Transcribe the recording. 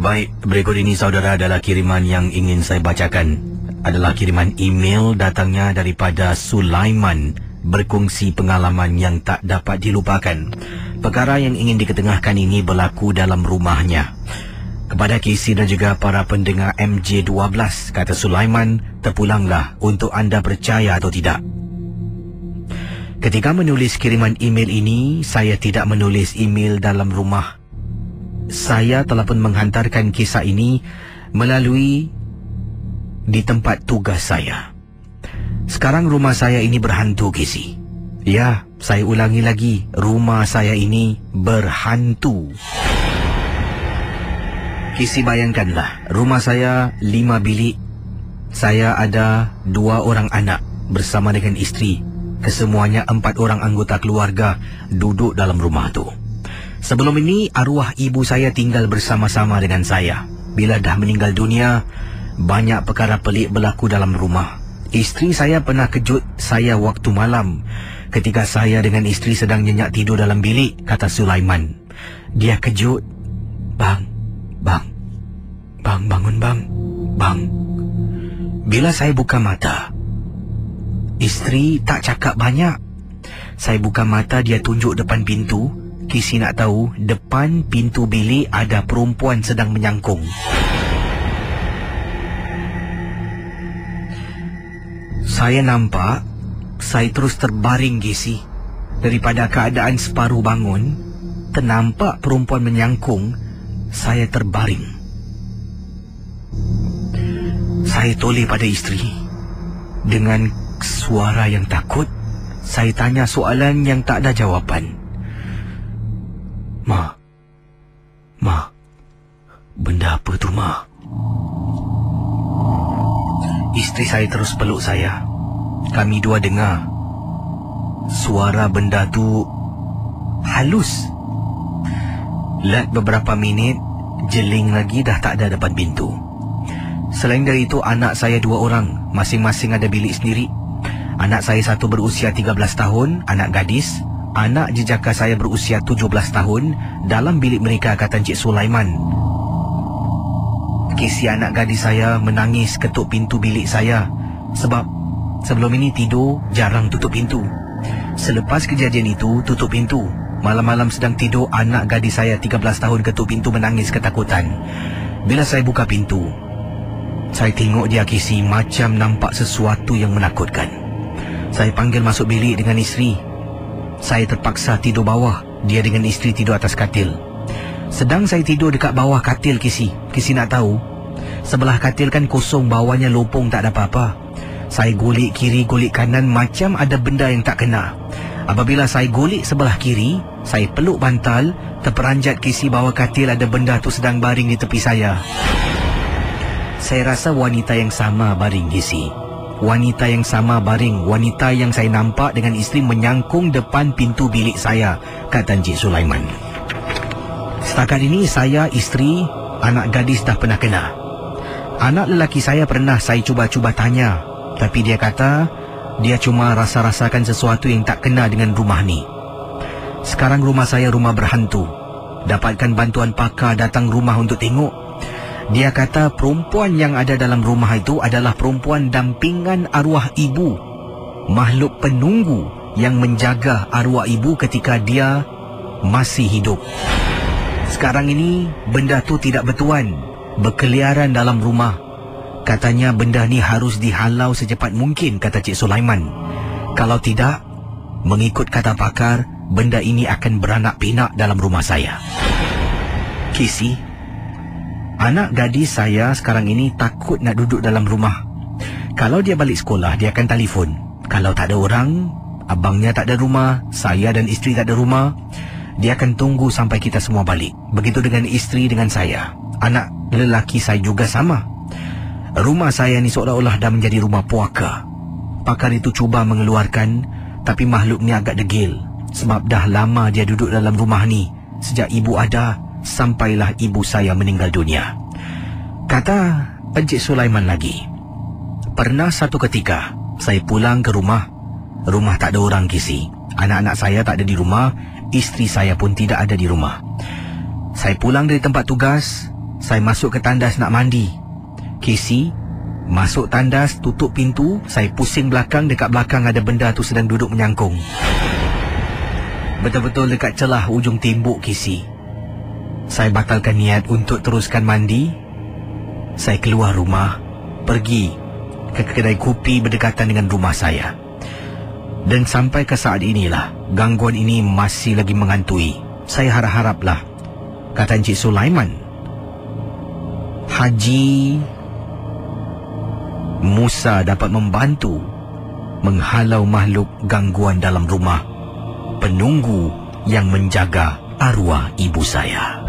Baik, berikut ini saudara adalah kiriman yang ingin saya bacakan. Adalah kiriman email datangnya daripada Sulaiman berkongsi pengalaman yang tak dapat dilupakan. Perkara yang ingin diketengahkan ini berlaku dalam rumahnya. Kepada Casey dan juga para pendengar MJ12, kata Sulaiman, terpulanglah untuk anda percaya atau tidak. Ketika menulis kiriman email ini, saya tidak menulis email dalam rumah. Saya telah pun menghantarkan kisah ini melalui di tempat tugas saya. Sekarang rumah saya ini berhantu, Casey. Ya, saya ulangi lagi, rumah saya ini berhantu. Kisi bayangkanlah, rumah saya lima bilik. Saya ada dua orang anak bersama dengan isteri. Kesemuanya empat orang anggota keluarga duduk dalam rumah tu. Sebelum ini, arwah ibu saya tinggal bersama-sama dengan saya. Bila dah meninggal dunia, banyak perkara pelik berlaku dalam rumah. Isteri saya pernah kejut saya waktu malam ketika saya dengan isteri sedang nyenyak tidur dalam bilik, kata Sulaiman. Dia kejut. Bang, bang, Bang, bangun bang. Bang. Bila saya buka mata, isteri tak cakap banyak. Saya buka mata, dia tunjuk depan pintu. Kisi nak tahu, depan pintu bilik ada perempuan sedang menyangkung. Saya nampak, saya terus terbaring Kisi. Daripada keadaan separuh bangun, ternampak perempuan menyangkung, saya terbaring. Saya toleh pada isteri. Dengan suara yang takut, saya tanya soalan yang tak ada jawapan. Isteri saya terus peluk saya. Kami dua dengar. Suara benda tu halus. Lat beberapa minit, jeling lagi dah tak ada depan pintu. Selain dari itu, anak saya dua orang. Masing-masing ada bilik sendiri. Anak saya satu berusia 13 tahun, anak gadis. Anak jejaka saya berusia 17 tahun. Dalam bilik mereka, kata Encik Sulaiman. Kisi anak gadis saya menangis ketuk pintu bilik saya. Sebab sebelum ini tidur, jarang tutup pintu. Selepas kejadian itu, tutup pintu. Malam-malam sedang tidur, anak gadis saya 13 tahun ketuk pintu menangis ketakutan. Bila saya buka pintu, saya tengok dia kisi macam nampak sesuatu yang menakutkan. Saya panggil masuk bilik dengan isteri. Saya terpaksa tidur bawah. Dia dengan isteri tidur atas katil. Sedang saya tidur dekat bawah katil kisi. Kisi nak tahu. Sebelah katil kan kosong bawahnya lopong tak ada apa-apa. Saya golik kiri golik kanan macam ada benda yang tak kena. Apabila saya golik sebelah kiri, saya peluk bantal, terperanjat kisi bawah katil ada benda tu sedang baring di tepi saya. Saya rasa wanita yang sama baring Gisi. Wanita yang sama baring, wanita yang saya nampak dengan isteri menyangkung depan pintu bilik saya, kata Encik Sulaiman. Setakat ini saya, isteri, anak gadis dah pernah kena. Anak lelaki saya pernah saya cuba-cuba tanya, tapi dia kata dia cuma rasa-rasakan sesuatu yang tak kena dengan rumah ni. Sekarang rumah saya rumah berhantu. Dapatkan bantuan pakar datang rumah untuk tengok. Dia kata perempuan yang ada dalam rumah itu adalah perempuan dampingan arwah ibu. Makhluk penunggu yang menjaga arwah ibu ketika dia masih hidup. Sekarang ini benda tu tidak bertuan. Berkeliaran dalam rumah. Katanya benda ni harus dihalau secepat mungkin kata Cik Sulaiman. Kalau tidak, mengikut kata pakar, benda ini akan beranak pinak dalam rumah saya. Kisi, Anak gadis saya sekarang ini takut nak duduk dalam rumah. Kalau dia balik sekolah, dia akan telefon. Kalau tak ada orang, abangnya tak ada rumah, saya dan isteri tak ada rumah, dia akan tunggu sampai kita semua balik. Begitu dengan isteri dengan saya. Anak lelaki saya juga sama. Rumah saya ni seolah-olah dah menjadi rumah puaka. Pakar itu cuba mengeluarkan, tapi makhluk ni agak degil. Sebab dah lama dia duduk dalam rumah ni. Sejak ibu ada, sampailah ibu saya meninggal dunia. Kata Encik Sulaiman lagi, pernah satu ketika saya pulang ke rumah, rumah tak ada orang kisi. Anak-anak saya tak ada di rumah, isteri saya pun tidak ada di rumah. Saya pulang dari tempat tugas, Saya masuk ke tandas nak mandi. Casey, masuk tandas, tutup pintu. Saya pusing belakang, dekat belakang ada benda tu sedang duduk menyangkung. Betul-betul dekat celah ujung tembok Casey. Saya batalkan niat untuk teruskan mandi. Saya keluar rumah, pergi ke kedai kopi berdekatan dengan rumah saya. Dan sampai ke saat inilah, gangguan ini masih lagi menghantui. Saya harap-haraplah, kata Encik Sulaiman, Haji Musa dapat membantu menghalau makhluk gangguan dalam rumah penunggu yang menjaga arwah ibu saya.